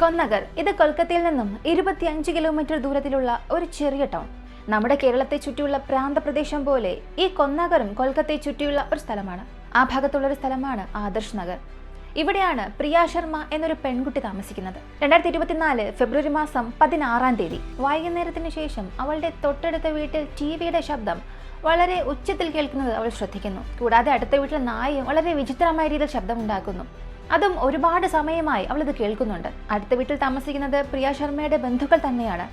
കൊന്നഗർ ഇത് കൊൽക്കത്തയിൽ നിന്നും ഇരുപത്തിയഞ്ച് കിലോമീറ്റർ ദൂരത്തിലുള്ള ഒരു ചെറിയ ടൗൺ. നമ്മുടെ കേരളത്തെ ചുറ്റിയുള്ള പ്രാന്തപ്രദേശം പോലെ ഈ കൊന്നഗറും കൊൽക്കത്തയെ ചുറ്റിയുള്ള ഒരു സ്ഥലമാണ്. ആ ഭാഗത്തുള്ള ഒരു സ്ഥലമാണ് ആദർശ് നഗർ. ഇവിടെയാണ് പ്രിയ ശർമ്മ എന്നൊരു പെൺകുട്ടി താമസിക്കുന്നത്. രണ്ടായിരത്തി ഇരുപത്തിനാല് ഫെബ്രുവരി മാസം പതിനാറാം തീയതി. വൈകുന്നേരത്തിന് ശേഷം അവളുടെ തൊട്ടടുത്ത വീട്ടിൽ ടി വിയുടെ ശബ്ദം വളരെ ഉച്ചത്തിൽ കേൾക്കുന്നത് അവൾ ശ്രദ്ധിക്കുന്നു. കൂടാതെ അടുത്ത വീട്ടിലെ നായയും വളരെ വിചിത്രമായ രീതിയിൽ ശബ്ദമുണ്ടാക്കുന്നു. അതും ഒരുപാട് സമയമായി അവളിത് കേൾക്കുന്നുണ്ട്. അടുത്ത വീട്ടിൽ താമസിക്കുന്നത് പ്രിയ ശർമ്മയുടെ ബന്ധുക്കൾ തന്നെയാണ്.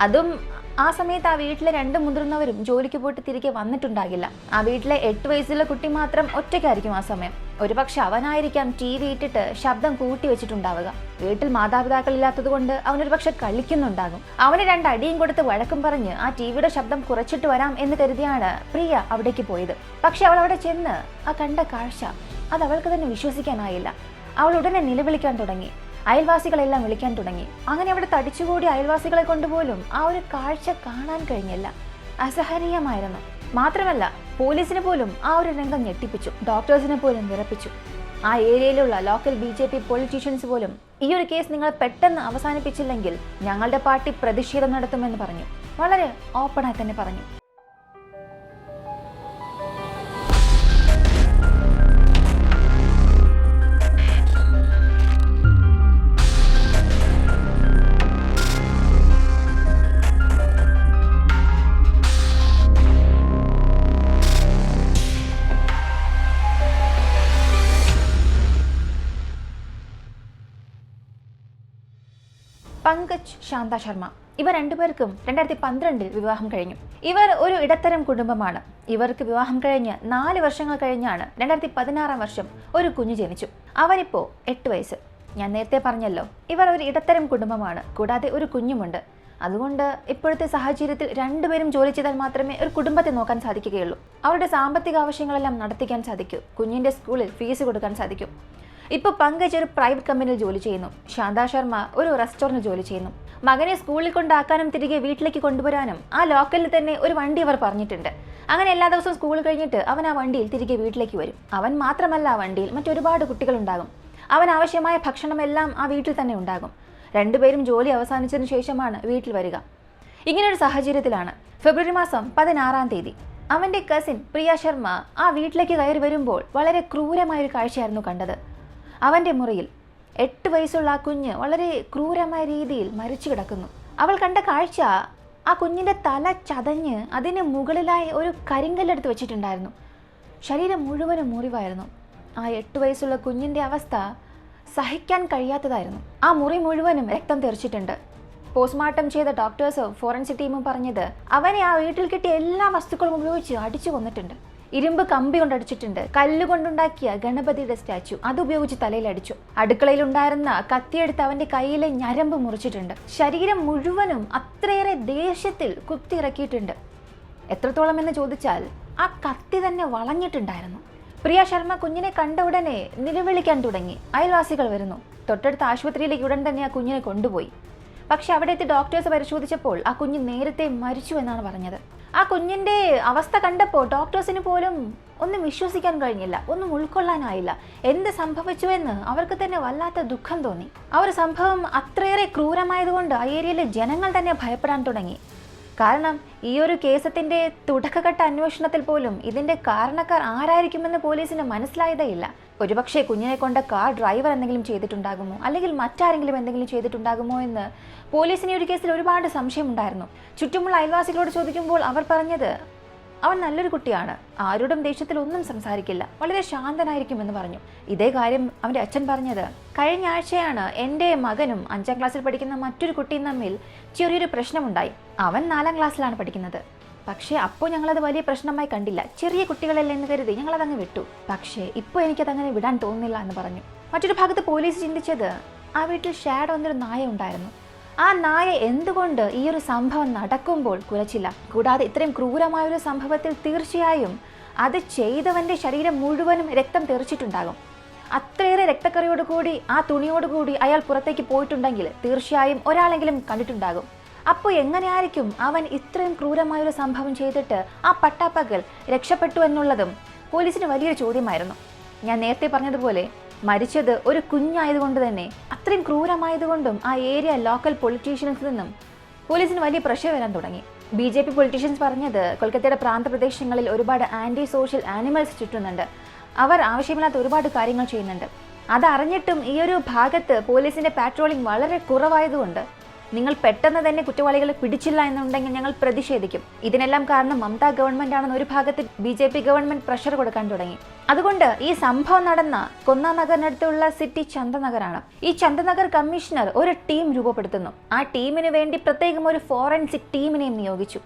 അതും ആ സമയത്ത് ആ വീട്ടിലെ രണ്ട് മുതിർന്നവരും ജോലിക്ക് പോയിട്ട് തിരികെ വന്നിട്ടുണ്ടാകില്ല. ആ വീട്ടിലെ എട്ട് വയസ്സുള്ള കുട്ടി മാത്രം ഒറ്റയ്ക്കായിരിക്കും ആ സമയം. ഒരുപക്ഷെ അവനായിരിക്കാം ടി വി ഇട്ടിട്ട് ശബ്ദം കൂട്ടി വെച്ചിട്ടുണ്ടാവുക. വീട്ടിൽ മാതാപിതാക്കളില്ലാത്തത് കൊണ്ട് അവനൊരു പക്ഷെ കളിക്കുന്നുണ്ടാകും. അവന് രണ്ടടിയും കൊടുത്ത് വഴക്കും പറഞ്ഞ് ആ ടി വിയുടെ ശബ്ദം കുറച്ചിട്ട് വരാം എന്ന് കരുതിയാണ് പ്രിയ അവിടേക്ക് പോയത്. പക്ഷെ അവൾ അവിടെ ചെന്ന് ആ കണ്ട കാഴ്ച അത് അവൾക്ക് തന്നെ വിശ്വസിക്കാനായില്ല. അവൾ ഉടനെ നിലവിളിക്കാൻ തുടങ്ങി. അയൽവാസികളെല്ലാം വിളിക്കാൻ തുടങ്ങി. അങ്ങനെ അവിടെ തടിച്ചുകൂടി അയൽവാസികളെ കൊണ്ടുപോലും ആ ഒരു കാഴ്ച കാണാൻ കഴിഞ്ഞില്ല. അസഹനീയമായിരുന്നു. മാത്രമല്ല പോലീസിന് പോലും ആ ഒരു രംഗം ഞെട്ടിപ്പിച്ചു. ഡോക്ടേഴ്സിനെ പോലും വിറപ്പിച്ചു. ആ ഏരിയയിലുള്ള local B J P politicians പോലും ഈ ഒരു കേസ് നിങ്ങൾ പെട്ടെന്ന് അവസാനിപ്പിച്ചില്ലെങ്കിൽ ഞങ്ങളുടെ പാർട്ടി പ്രതിഷേധം നടത്തുമെന്ന് പറഞ്ഞു. വളരെ ഓപ്പണായി തന്നെ പറഞ്ഞു. ശാന്ത ശർമ്മ. ഇവർ രണ്ടുപേർക്കും രണ്ടായിരത്തി പന്ത്രണ്ടിൽ വിവാഹം കഴിഞ്ഞു. ഇവർ ഒരു ഇടത്തരം കുടുംബമാണ്. ഇവർക്ക് വിവാഹം കഴിഞ്ഞ് നാല് വർഷങ്ങൾ കഴിഞ്ഞാണ് രണ്ടായിരത്തി പതിനാറാം വർഷം ഒരു കുഞ്ഞു ജനിച്ചു. അവനിപ്പോ എട്ട് വയസ്സ്. ഞാൻ നേരത്തെ പറഞ്ഞല്ലോ ഇവർ ഒരു ഇടത്തരം കുടുംബമാണ്. കൂടാതെ ഒരു കുഞ്ഞുമുണ്ട്. അതുകൊണ്ട് ഇപ്പോഴത്തെ സാഹചര്യത്തിൽ രണ്ടുപേരും ജോലി ചെയ്താൽ മാത്രമേ ഒരു കുടുംബത്തെ നോക്കാൻ സാധിക്കുകയുള്ളൂ. അവരുടെ സാമ്പത്തിക ആവശ്യങ്ങളെല്ലാം നടത്തിക്കാൻ സാധിക്കൂ. കുഞ്ഞിന്റെ സ്കൂളിൽ ഫീസ് കൊടുക്കാൻ സാധിക്കും. ഇപ്പോൾ പങ്കജ് ഒരു പ്രൈവറ്റ് കമ്പനിയിൽ ജോലി ചെയ്യുന്നു. ശാന്ത ശർമ്മ ഒരു റെസ്റ്റോറന്റ് ജോലി ചെയ്യുന്നു. മകനെ സ്കൂളിൽ കൊണ്ടാക്കാനും തിരികെ വീട്ടിലേക്ക് കൊണ്ടുവരാനും ആ ലോക്കലിൽ തന്നെ ഒരു വണ്ടി അവർ പറഞ്ഞിട്ടുണ്ട്. അങ്ങനെ എല്ലാ ദിവസവും സ്കൂൾ കഴിഞ്ഞിട്ട് അവൻ ആ വണ്ടിയിൽ തിരികെ വീട്ടിലേക്ക് വരും. അവൻ മാത്രമല്ല ആ വണ്ടിയിൽ മറ്റൊരുപാട് കുട്ടികളുണ്ടാകും. അവൻ ആവശ്യമായ ഭക്ഷണമെല്ലാം ആ വീട്ടിൽ തന്നെ ഉണ്ടാകും. രണ്ടുപേരും ജോലി അവസാനിച്ചതിന് ശേഷമാണ് വീട്ടിൽ വരിക. ഇങ്ങനൊരു സാഹചര്യത്തിലാണ് ഫെബ്രുവരി മാസം പതിനാറാം തീയതി. അവന്റെ കസിൻ പ്രിയ ശർമ്മ ആ വീട്ടിലേക്ക് കയറി വരുമ്പോൾ വളരെ ക്രൂരമായൊരു കാഴ്ചയായിരുന്നു കണ്ടത്. അവന്റെ മുറിയിൽ എട്ട് വയസ്സുള്ള ആ കുഞ്ഞ് വളരെ ക്രൂരമായ രീതിയിൽ മരിച്ചു കിടക്കുന്നു. അവൾ കണ്ട കാഴ്ച ആ കുഞ്ഞിന്റെ തല ചതഞ്ഞ് അതിന് മുകളിലായി ഒരു കരിങ്കല്ലെടുത്ത് വെച്ചിട്ടുണ്ടായിരുന്നു. ശരീരം മുഴുവനും മുറിവായിരുന്നു. ആ എട്ട് വയസ്സുള്ള കുഞ്ഞിന്റെ അവസ്ഥ സഹിക്കാൻ കഴിയാത്തതായിരുന്നു. ആ മുറി മുഴുവനും രക്തം തെറിച്ചിട്ടുണ്ട്. പോസ്റ്റ്മോർട്ടം ചെയ്ത ഡോക്ടേഴ്സും ഫോറൻസിക് ടീമും പറഞ്ഞത് അവനെ ആ വീട്ടിൽ കിട്ടിയ എല്ലാ വസ്തുക്കളും ഉപയോഗിച്ച് അടിച്ചു കൊന്നിട്ടുണ്ട്. ഇരുമ്പ് കമ്പി കൊണ്ടടിച്ചിട്ടുണ്ട്. കല്ലുകൊണ്ടുണ്ടാക്കിയ ഗണപതിയുടെ സ്റ്റാച്ചു അതുപയോഗിച്ച് തലയിലടിച്ചു. അടുക്കളയിൽ ഉണ്ടായിരുന്ന കത്തിയെടുത്ത് അവന്റെ കയ്യിലെ ഞരമ്പ് മുറിച്ചിട്ടുണ്ട്. ശരീരം മുഴുവനും അത്രയേറെ ദേഷ്യത്തിൽ കുത്തിയിറക്കിയിട്ടുണ്ട്. എത്രത്തോളം എന്ന് ചോദിച്ചാൽ ആ കത്തി തന്നെ വളഞ്ഞിട്ടുണ്ടായിരുന്നു. പ്രിയ ശർമ്മ കുഞ്ഞിനെ കണ്ട ഉടനെ നിലവിളിക്കാൻ തുടങ്ങി. അയൽവാസികൾ വരുന്നു. തൊട്ടടുത്ത ആശുപത്രിയിലേക്ക് ഉടൻ തന്നെ ആ കുഞ്ഞിനെ കൊണ്ടുപോയി. പക്ഷെ അവിടെ എത്തി ഡോക്ടേഴ്സ് പരിശോധിച്ചപ്പോൾ ആ കുഞ്ഞ് നേരത്തെ മരിച്ചു എന്നാണ് പറഞ്ഞത്. ആ കുഞ്ഞിന്റെ അവസ്ഥ കണ്ടപ്പോൾ ഡോക്ടേഴ്സിന് പോലും ഒന്നും വിശ്വസിക്കാൻ കഴിഞ്ഞില്ല ഒന്നും ഉൾക്കൊള്ളാനായില്ല. എന്ത് സംഭവിച്ചു എന്ന് അവർക്ക് തന്നെ വല്ലാത്ത ദുഃഖം തോന്നി. ആ ഒരു സംഭവം അത്രയേറെ ക്രൂരമായതുകൊണ്ട് ആ ഏരിയയിലെ ജനങ്ങൾ തന്നെ ഭയപ്പെടാൻ തുടങ്ങി. കാരണം ഈ ഒരു കേസത്തിന്റെ തുടക്കഘട്ട അന്വേഷണത്തിൽ പോലും ഇതിന്റെ കാരണക്കാർ ആരായിരിക്കുമെന്ന് പോലീസിന് മനസ്സിലായതേ ഒരുപക്ഷെ കുഞ്ഞിനെ കൊണ്ട് കാർ ഡ്രൈവർ എന്തെങ്കിലും ചെയ്തിട്ടുണ്ടാകുമോ? അല്ലെങ്കിൽ മറ്റാരെങ്കിലും എന്തെങ്കിലും ചെയ്തിട്ടുണ്ടാകുമോ എന്ന് പോലീസിന് ഒരു കേസിൽ ഒരുപാട് സംശയമുണ്ടായിരുന്നു. ചുറ്റുമുള്ള അയൽവാസികളോട് ചോദിക്കുമ്പോൾ അവർ പറഞ്ഞത് അവൻ നല്ലൊരു കുട്ടിയാണ്. ആരോടും ദേഷ്യത്തിൽ ഒന്നും സംസാരിക്കില്ല. വളരെ ശാന്തനായിരിക്കും എന്ന് പറഞ്ഞു. ഇതേ കാര്യം അവന്റെ അച്ഛൻ പറഞ്ഞത് കഴിഞ്ഞ ആഴ്ചയാണ് എന്റെ മകനും അഞ്ചാം ക്ലാസ്സിൽ പഠിക്കുന്ന മറ്റൊരു കുട്ടിയും തമ്മിൽ ചെറിയൊരു പ്രശ്നമുണ്ടായി. അവൻ നാലാം ക്ലാസ്സിലാണ് പഠിക്കുന്നത്. പക്ഷേ അപ്പോൾ ഞങ്ങളത് വലിയ പ്രശ്നമായി കണ്ടില്ല. ചെറിയ കുട്ടികളല്ലേ എന്ന് കരുതി ഞങ്ങളതങ്ങ് വിട്ടു. പക്ഷേ ഇപ്പോൾ എനിക്കതങ്ങനെ വിടാൻ തോന്നുന്നില്ല എന്ന് പറഞ്ഞു. മറ്റൊരു ഭാഗത്ത് പോലീസ് ചിന്തിച്ചത് ആ വീട്ടിൽ ഷാഡോ എന്നൊരു നായ ഉണ്ടായിരുന്നു. ആ നായ എന്തുകൊണ്ട് ഈ ഒരു സംഭവം നടക്കുമ്പോൾ കുലച്ചില്ല? കൂടാതെ ഇത്രയും ക്രൂരമായൊരു സംഭവത്തിൽ തീർച്ചയായും അത് ചെയ്തവന്റെ ശരീരം മുഴുവനും രക്തം തെറിച്ചിട്ടുണ്ടാകും. അത്രയേറെ രക്തക്കറിയോടുകൂടി ആ തുണിയോടുകൂടി അയാൾ പുറത്തേക്ക് പോയിട്ടുണ്ടെങ്കിൽ തീർച്ചയായും ഒരാളെങ്കിലും കണ്ടിട്ടുണ്ടാകും. അപ്പോൾ എങ്ങനെയായിരിക്കും അവൻ ഇത്രയും ക്രൂരമായൊരു സംഭവം ചെയ്തിട്ട് ആ പട്ടാപ്പകൽ രക്ഷപ്പെട്ടു എന്നുള്ളതും പോലീസിന് വലിയൊരു ചോദ്യമായിരുന്നു. ഞാൻ നേരത്തെ പറഞ്ഞതുപോലെ മരിച്ചത് ഒരു കുഞ്ഞായതുകൊണ്ട് തന്നെ അത്രയും ക്രൂരമായതുകൊണ്ടും ആ ഏരിയ ലോക്കൽ പൊളിറ്റീഷ്യൻസിൽ നിന്നും പോലീസിന് വലിയ പ്രഷർ വരാൻ തുടങ്ങി. ബി ജെ പി പൊളിറ്റീഷ്യൻസ് പറഞ്ഞത് കൊൽക്കത്തയുടെ പ്രാന്തപ്രദേശങ്ങളിൽ ഒരുപാട് ആന്റി സോഷ്യൽ ആനിമൽസ് ചുറ്റുന്നുണ്ട്. അവർ ആവശ്യമില്ലാത്ത ഒരുപാട് കാര്യങ്ങൾ ചെയ്യുന്നുണ്ട്. അതറിഞ്ഞിട്ടും ഈ ഒരു ഭാഗത്ത് പോലീസിന്റെ പാട്രോളിംഗ് വളരെ കുറവായതുകൊണ്ട് നിങ്ങൾ പെട്ടെന്ന് തന്നെ കുറ്റവാളികളെ പിടിച്ചില്ല എന്നുണ്ടെങ്കിൽ ഞങ്ങൾ പ്രതിഷേധിക്കും. ഇതിനെല്ലാം കാരണം മമതാ ഗവൺമെന്റ് ആണെന്ന് ഒരു ഭാഗത്ത് B J P government pressure കൊടുക്കാൻ തുടങ്ങി. അതുകൊണ്ട് ഈ സംഭവം നടന്ന കൊന്നാനഗറിനടുത്തുള്ള സിറ്റി ചന്ദനഗറാണ്. ഈ ചന്ദനഗർ കമ്മീഷണർ ഒരു ടീം രൂപപ്പെടുത്തുന്നു. ആ ടീമിന് വേണ്ടി പ്രത്യേകം ഒരു ഫോറൻസിക് ടീമിനെയും നിയോഗിച്ചു.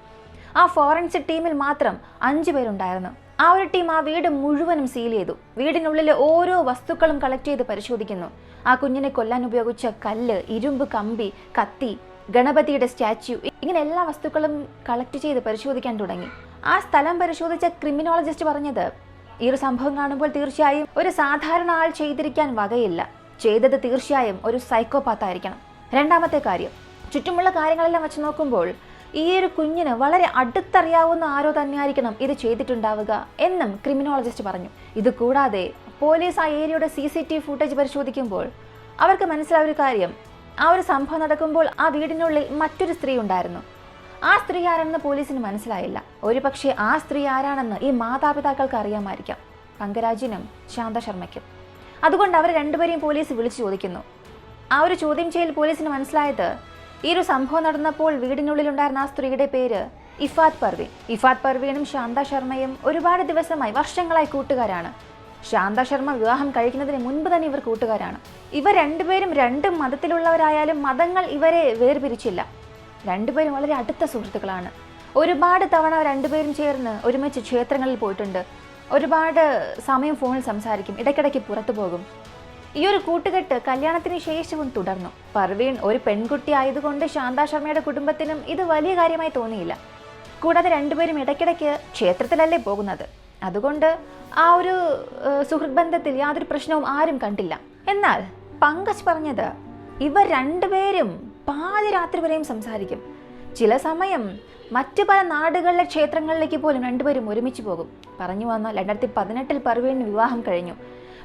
ആ ഫോറൻസിക് ടീമിൽ മാത്രം അഞ്ചു പേരുണ്ടായിരുന്നു. ആ ഒരു ടീം ആ വീട് മുഴുവനും സീൽ ചെയ്തു. വീടിനുള്ളിലെ ഓരോ വസ്തുക്കളും കളക്ട് ചെയ്ത് പരിശോധിക്കുന്നു. ആ കുഞ്ഞിനെ കൊല്ലാൻ ഉപയോഗിച്ച കല്ല് ഇരുമ്പ് കമ്പി കത്തി ഗണപതിയുടെ സ്റ്റാച്യു ഇങ്ങനെ എല്ലാ വസ്തുക്കളും കളക്ട് ചെയ്ത് പരിശോധിക്കാൻ തുടങ്ങി. ആ സ്ഥലം പരിശോധിച്ച ക്രിമിനോളജിസ്റ്റ് പറഞ്ഞത് ഈ ഒരു സംഭവം കാണുമ്പോൾ തീർച്ചയായും ഒരു സാധാരണ ആൾ ചെയ്തിരിക്കാൻ വകയില്ല. ചെയ്തത് തീർച്ചയായും ഒരു സൈക്കോപാത്ത് ആയിരിക്കണം. രണ്ടാമത്തെ കാര്യം ചുറ്റുമുള്ള കാര്യങ്ങളെല്ലാം വെച്ച് നോക്കുമ്പോൾ ഈ ഒരു കുഞ്ഞിന് വളരെ അടുത്തറിയാവുന്ന ആരോ തന്നെയായിരിക്കണം ഇത് ചെയ്തിട്ടുണ്ടാവുക എന്നും ക്രിമിനോളജിസ്റ്റ് പറഞ്ഞു. ഇത് കൂടാതെ പോലീസ് ആ ഏരിയയുടെ സി സി ടി ഫുട്ടേജ് പരിശോധിക്കുമ്പോൾ അവർക്ക് മനസ്സിലായ ഒരു കാര്യം. ആ ഒരു സംഭവം നടക്കുമ്പോൾ ആ വീടിനുള്ളിൽ മറ്റൊരു സ്ത്രീ ഉണ്ടായിരുന്നു. ആ സ്ത്രീ ആരാണെന്ന് പോലീസിന് മനസ്സിലായില്ല. ഒരു പക്ഷേ ആ സ്ത്രീ ആരാണെന്ന് ഈ മാതാപിതാക്കൾക്ക് അറിയാമായിരിക്കാം. പങ്കരാജിനും ശാന്ത ശർമ്മയ്ക്കും അതുകൊണ്ട് അവർ രണ്ടുപേരെയും പോലീസ് വിളിച്ചു ചോദിക്കുന്നു. ആ ഒരു ചോദ്യം ചെയ്യൽ പോലീസിന് മനസ്സിലായത് ഈ ഒരു സംഭവം നടന്നപ്പോൾ വീടിനുള്ളിലുണ്ടായിരുന്ന ആ സ്ത്രീയുടെ പേര് ഇഫാദ് പർവീൻ ഇഫാദ് പർവീനും ശാന്ത ശർമ്മയും ഒരുപാട് ദിവസമായി വർഷങ്ങളായി കൂട്ടുകാരാണ്. ശാന്ത ശർമ്മ വിവാഹം കഴിക്കുന്നതിന് മുൻപ് തന്നെ ഇവർ കൂട്ടുകാരാണ്. ഇവർ രണ്ടുപേരും രണ്ട് മതത്തിലുള്ളവരായാലും മതങ്ങൾ ഇവരെ വേർപിരിച്ചില്ല. രണ്ടുപേരും വളരെ അടുത്ത സുഹൃത്തുക്കളാണ്. ഒരുപാട് തവണ രണ്ടുപേരും ചേർന്ന് ഒരുമിച്ച് ക്ഷേത്രങ്ങളിൽ പോയിട്ടുണ്ട്. ഒരുപാട് സമയം ഫോണിൽ സംസാരിക്കും. ഇടയ്ക്കിടയ്ക്ക് പുറത്തു പോകും. ഈ ഒരു കൂട്ടുകെട്ട് കല്യാണത്തിന് ശേഷവും തുടർന്നു. പർവീൺ ഒരു പെൺകുട്ടി ആയതുകൊണ്ട് ശാന്ത ശർമ്മയുടെ കുടുംബത്തിനും ഇത് വലിയ കാര്യമായി തോന്നിയില്ല. കൂടാതെ രണ്ടുപേരും ഇടയ്ക്കിടയ്ക്ക് ക്ഷേത്രത്തിലല്ലേ പോകുന്നത്? അതുകൊണ്ട് ആ ഒരു സുഹൃത് ബന്ധത്തിൽ യാതൊരു പ്രശ്നവും ആരും കണ്ടില്ല. എന്നാൽ പങ്കജ് പറഞ്ഞത് ഇവർ രണ്ടുപേരും പാതിരാത്രി വരെയും സംസാരിക്കും. ചില സമയം മറ്റു പല നാടുകളിലെ ക്ഷേത്രങ്ങളിലേക്ക് പോലും രണ്ടുപേരും ഒരുമിച്ച് പോകും. പറഞ്ഞു വന്ന രണ്ടായിരത്തി പതിനെട്ടിൽ പർവീണിന് വിവാഹം കഴിഞ്ഞു.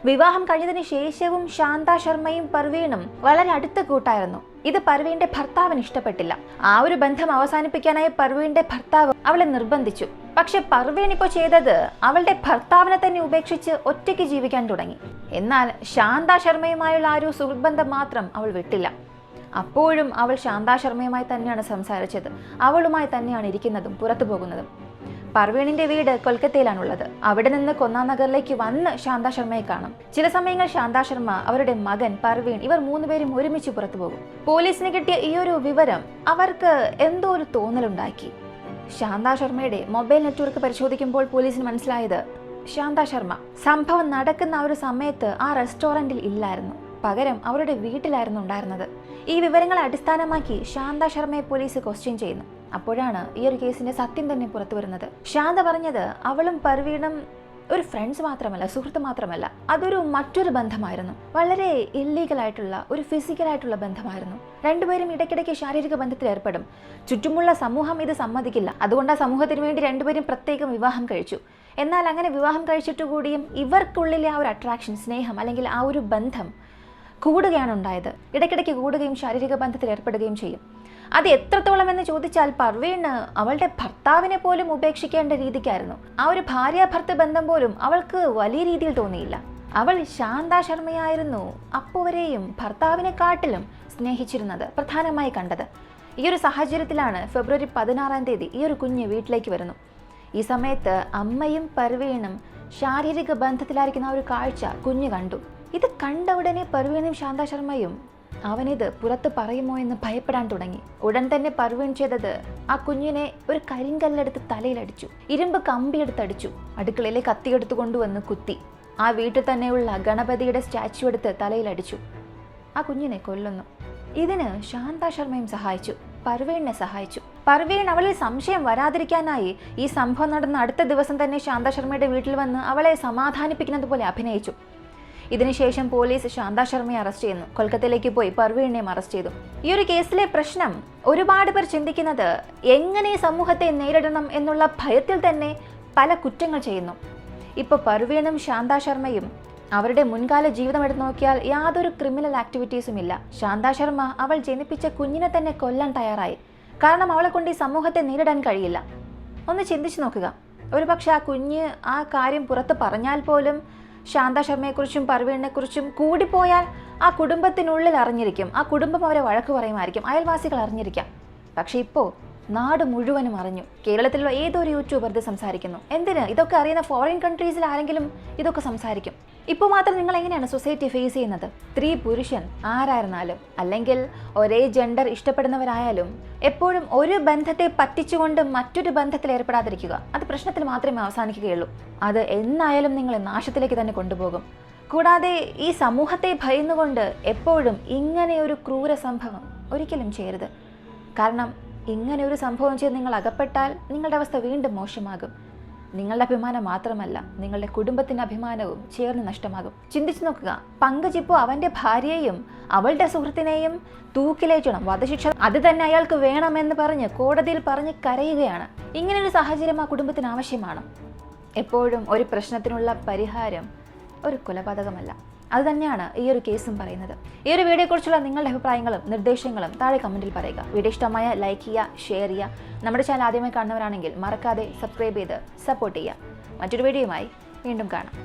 വിവാഹം കഴിഞ്ഞതിന് ശേഷവും ശാന്ത ശർമ്മയും പർവീണും വളരെ അടുത്ത കൂട്ടായിരുന്നു. ഇത് പർവീന്റെ ഭർത്താവിന് ഇഷ്ടപ്പെട്ടില്ല. ആ ഒരു ബന്ധം അവസാനിപ്പിക്കാനായി പർവീന്റെ ഭർത്താവ് അവളെ നിർബന്ധിച്ചു. പക്ഷെ പർവീൺ ഇപ്പോൾ ചെയ്തത് അവളുടെ ഭർത്താവിനെ തന്നെ ഉപേക്ഷിച്ച് ഒറ്റയ്ക്ക് ജീവിക്കാൻ തുടങ്ങി. എന്നാൽ ശാന്ത ശർമ്മയുമായുള്ള ആ ഒരു സുഹൃത്ബന്ധം മാത്രം അവൾ വിട്ടില്ല. അപ്പോഴും അവൾ ശാന്താ ശർമ്മയുമായി തന്നെയാണ് സംസാരിച്ചത്. അവളുമായി തന്നെയാണ് ഇരിക്കുന്നതും പുറത്തു പോകുന്നതും. പർവീണിന്റെ വീട് കൊൽക്കത്തയിലാണുള്ളത്. അവിടെ നിന്ന് കൊന്നാനഗറിലേക്ക് വന്ന് ശാന്ത ശർമ്മയെ കാണും. ചില സമയങ്ങൾ ശാന്ത ശർമ്മ അവരുടെ മകൻ പർവീൺ ഇവർ മൂന്നുപേരും ഒരുമിച്ച് പുറത്തു പോകും. പോലീസിന് കിട്ടിയ ഈ ഒരു വിവരം അവർക്ക് എന്തോ ഒരു തോന്നലുണ്ടാക്കി. ശാന്ത ശർമ്മയുടെ മൊബൈൽ നെറ്റ്വർക്ക് പരിശോധിക്കുമ്പോൾ പോലീസിന് മനസ്സിലായത് ശാന്ത ശർമ്മ. സംഭവം നടക്കുന്ന ഒരു സമയത്ത് ആ റെസ്റ്റോറന്റിൽ ഇല്ലായിരുന്നു. പകരം അവരുടെ വീട്ടിലായിരുന്നു ഉണ്ടായിരുന്നത്. ഈ വിവരങ്ങളെ അടിസ്ഥാനമാക്കി ശാന്ത ശർമ്മയെ പോലീസ് ക്വസ്റ്റ്യൻ ചെയ്യുന്നു. അപ്പോഴാണ് ഈ ഒരു കേസിന്റെ സത്യം തന്നെ പുറത്തു വരുന്നത്. ശാന്ത പറഞ്ഞത് അവളും പർവീണും ഒരു ഫ്രണ്ട്സ് മാത്രമല്ല സുഹൃത്ത് മാത്രമല്ല അതൊരു മറ്റൊരു ബന്ധമായിരുന്നു. വളരെ ഇല്ലീഗൽ ആയിട്ടുള്ള ഒരു ഫിസിക്കൽ ആയിട്ടുള്ള ബന്ധമായിരുന്നു. രണ്ടുപേരും ഇടയ്ക്കിടയ്ക്ക് ശാരീരിക ബന്ധത്തിൽ ഏർപ്പെടും. ചുറ്റുമുള്ള സമൂഹം ഇത് സമ്മതിക്കില്ല. അതുകൊണ്ട് ആ സമൂഹത്തിന് വേണ്ടി രണ്ടുപേരും പ്രത്യേകം വിവാഹം കഴിച്ചു. എന്നാൽ അങ്ങനെ വിവാഹം കഴിച്ചിട്ട് കൂടിയും ഇവർക്കുള്ളിലെ ആ ഒരു അട്രാക്ഷൻ സ്നേഹം അല്ലെങ്കിൽ ആ ഒരു ബന്ധം കൂടുകയാണ് ഉണ്ടായത്. ഇടയ്ക്കിടയ്ക്ക് കൂടുകയും ശാരീരിക ബന്ധത്തിൽ ഏർപ്പെടുകയും ചെയ്യും. അത് എത്രത്തോളം എന്ന് ചോദിച്ചാൽ പർവീണ് അവളുടെ ഭർത്താവിനെ പോലും ഉപേക്ഷിക്കേണ്ട രീതിക്കായിരുന്നു. ആ ഒരു ഭാര്യ ഭർത്ത ബന്ധം പോലും അവൾക്ക് വലിയ രീതിയിൽ തോന്നിയില്ല. അവൾ ശാന്ത ശർമ്മയായിരുന്നു അപ്പുവരെയും ഭർത്താവിനെക്കാട്ടിലും സ്നേഹിച്ചിരുന്നത് പ്രധാനമായി കണ്ടത്. ഈ ഒരു സാഹചര്യത്തിലാണ് ഫെബ്രുവരി പതിനാറാം തീയതി ഈ ഒരു കുഞ്ഞ് വീട്ടിലേക്ക് വരുന്നു. ഈ സമയത്ത് അമ്മയും പർവീണും ശാരീരിക ബന്ധത്തിലായിരിക്കുന്ന ആ ഒരു കാഴ്ച കുഞ്ഞ് കണ്ടു. ഇത് കണ്ട ഉടനെ പർവീണും ശാന്ത ശർമ്മയും അവനിത് പുറത്ത് പറയുമോ എന്ന് ഭയപ്പെടാൻ തുടങ്ങി. ഉടൻ തന്നെ പർവീൺ ചെയ്തത് ആ കുഞ്ഞിനെ ഒരു കരിങ്കല്ലെടുത്ത് തലയിലടിച്ചു. ഇരുമ്പ് കമ്പിയെടുത്തടിച്ചു. അടുക്കളയിലെ കത്തിയെടുത്ത് കൊണ്ടുവന്ന് കുത്തി. ആ വീട്ടിൽ തന്നെയുള്ള ഗണപതിയുടെ സ്റ്റാച്ചു എടുത്ത് തലയിലടിച്ചു. ആ കുഞ്ഞിനെ കൊല്ലുന്നു. ഇതിന് ശാന്ത ശർമ്മയും സഹായിച്ചു. പർവീണിനെ സഹായിച്ചു. പർവീൺ അവളിൽ സംശയം വരാതിരിക്കാനായി ഈ സംഭവം നടന്ന അടുത്ത ദിവസം തന്നെ ശാന്ത ശർമ്മയുടെ വീട്ടിൽ വന്ന് അവളെ സമാധാനിപ്പിക്കുന്നത് പോലെ അഭിനയിച്ചു. ഇതിനുശേഷം പോലീസ് ശാന്ത ശർമ്മയെ അറസ്റ്റ് ചെയ്യുന്നു. കൊൽക്കത്തയിലേക്ക് പോയി പർവീണിനെയും അറസ്റ്റ് ചെയ്തു. ഈ ഒരു കേസിലെ പ്രശ്നം ഒരുപാട് പേർ ചിന്തിക്കുന്നത് എങ്ങനെ സമൂഹത്തെ നേരിടണം എന്നുള്ള ഭയത്തിൽ തന്നെ പല കുറ്റങ്ങൾ ചെയ്യുന്നു. ഇപ്പോൾ പർവീണും ശാന്ത ശർമ്മയും അവരുടെ മുൻകാല ജീവിതം എടുത്ത് നോക്കിയാൽ യാതൊരു ക്രിമിനൽ ആക്ടിവിറ്റീസും ഇല്ല. ശാന്ത ശർമ്മ അവൾ ജനിപ്പിച്ച കുഞ്ഞിനെ തന്നെ കൊല്ലാൻ തയ്യാറായി. കാരണം അവളെ കൊണ്ട് ഈ സമൂഹത്തെ നേരിടാൻ കഴിയില്ല. ഒന്ന് ചിന്തിച്ചു നോക്കുക. ഒരുപക്ഷെ ആ കുഞ്ഞ് ആ കാര്യം പുറത്ത് പറഞ്ഞാൽ പോലും ശാന്ത ശർമ്മയെക്കുറിച്ചും പർവീണിനെക്കുറിച്ചും കൂടിപ്പോയാൽ ആ കുടുംബത്തിനുള്ളിൽ അറിഞ്ഞിരിക്കും. ആ കുടുംബം അവരെ വഴക്ക് പറയുമായിരിക്കും. അയൽവാസികൾ അറിഞ്ഞിരിക്കാം. പക്ഷേ ഇപ്പോൾ നാട് മുഴുവനും അറിഞ്ഞു. കേരളത്തിലുള്ള ഏതൊരു യൂട്യൂബർ ഇത് സംസാരിക്കുന്നു? എന്തിന്? ഇതൊക്കെ അറിയുന്ന ഫോറിൻ കൺട്രീസിൽ ആരെങ്കിലും ഇതൊക്കെ സംസാരിക്കും. ഇപ്പോൾ മാത്രം നിങ്ങൾ എങ്ങനെയാണ് സൊസൈറ്റി ഫേസ് ചെയ്യുന്നത്? സ്ത്രീ പുരുഷൻ ആരായിരുന്നാലും അല്ലെങ്കിൽ ഒരേ ജെൻഡർ ഇഷ്ടപ്പെടുന്നവരായാലും എപ്പോഴും ഒരു ബന്ധത്തെ പറ്റിച്ചുകൊണ്ട് മറ്റൊരു ബന്ധത്തിൽ ഏർപ്പെടാതിരിക്കുക. അത് പ്രശ്നത്തിൽ മാത്രമേ അവസാനിക്കുകയുള്ളൂ. അത് എന്നായാലും നിങ്ങളെ നാശത്തിലേക്ക് തന്നെ കൊണ്ടുപോകും. കൂടാതെ ഈ സമൂഹത്തെ ഭയന്നുകൊണ്ട് എപ്പോഴും ഇങ്ങനെ ഒരു ക്രൂര സംഭവം ഒരിക്കലും ചെയ്യരുത്. കാരണം ഇങ്ങനെ ഒരു സംഭവം ചെയ്ത് നിങ്ങൾ അകപ്പെട്ടാൽ നിങ്ങളുടെ അവസ്ഥ വീണ്ടും മോശമാകും. നിങ്ങളുടെ അഭിമാനം മാത്രമല്ല നിങ്ങളുടെ കുടുംബത്തിന്റെ അഭിമാനവും ചേർന്ന് നഷ്ടമാകും. ചിന്തിച്ചു നോക്കുക പങ്കജ് അവന്റെ ഭാര്യയെയും അവളുടെ സുഹൃത്തിനെയും തൂക്കിലേറ്റണം. വധശിക്ഷ അത് തന്നെ അയാൾക്ക് വേണമെന്ന് പറഞ്ഞ് കോടതിയിൽ പറഞ്ഞ് കരയുകയാണ്. ഇങ്ങനൊരു സാഹചര്യം ആ കുടുംബത്തിന് ആവശ്യമാണ്. എപ്പോഴും ഒരു പ്രശ്നത്തിനുള്ള പരിഹാരം ഒരു കൊലപാതകമല്ല. അതുതന്നെയാണ് ഈ ഒരു കേസും പറയുന്നത്. ഈ ഒരു വീഡിയോയെക്കുറിച്ചുള്ള നിങ്ങളുടെ അഭിപ്രായങ്ങളും നിർദ്ദേശങ്ങളും താഴെ കമന്റിൽ പറയുക. വീഡിയോ ഇഷ്ടമായ ലൈക്ക് ചെയ്യുക ഷെയർ ചെയ്യുക. നമ്മുടെ ചാനൽ ആദ്യമായി കാണുന്നവരാണെങ്കിൽ മറക്കാതെ സബ്സ്ക്രൈബ് ചെയ്ത് സപ്പോർട്ട് ചെയ്യുക. മറ്റൊരു വീഡിയോയുമായി വീണ്ടും കാണാം.